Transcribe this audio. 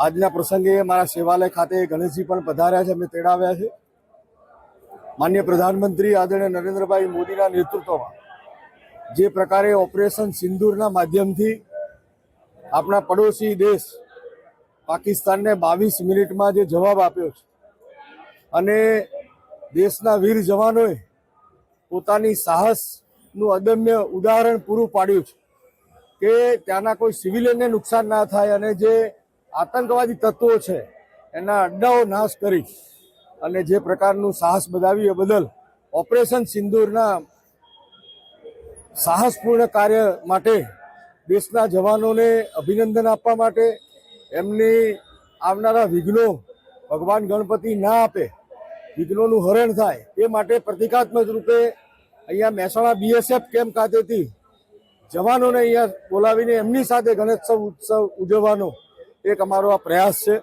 આજના પ્રસંગે મારા સેવાલય ખાતે ગણેશજી પણ પધાર્યા છે, અમે તેડાવ્યા છે. માન્ય પ્રધાનમંત્રી આદરણીય નરેન્દ્રભાઈ મોદીના નેતૃત્વમાં જે પ્રકારે ઓપરેશન સિંદૂરના માધ્યમથી આપણા પડોશી દેશ પાકિસ્તાનને બાવીસ મિનિટમાં જે જવાબ આપ્યો છે અને દેશના વીર જવાનોએ પોતાની સાહસનું અદમ્ય ઉદાહરણ પૂરું પાડ્યું છે કે ત્યાંના કોઈ સિવિલિયનને નુકસાન ના થાય અને જે આતંકવાદી તત્વો છે, એના અડ્ડાઓ નાશ કરી અને જે પ્રકારનું સાહસ બતાવ્યું એ બદલ ઓપરેશન સિંદૂરના સાહસપૂર્ણ કાર્ય માટે દેશના જવાનોને અભિનંદન આપવા માટે એમની આવનારા વિઘ્નો ભગવાન ગણપતિ ના આપે, વિઘ્નોનું હરણ થાય, એ માટે પ્રતિકાત્મક રૂપે અહીંયા મહેસાણા બીએસએફ કેમ્પ ખાતેથી જવાનોને અહીંયા બોલાવીને એમની સાથે ગણેશોત્સવ ઉજવવાનો એક અમારો આ પ્રયાસ છે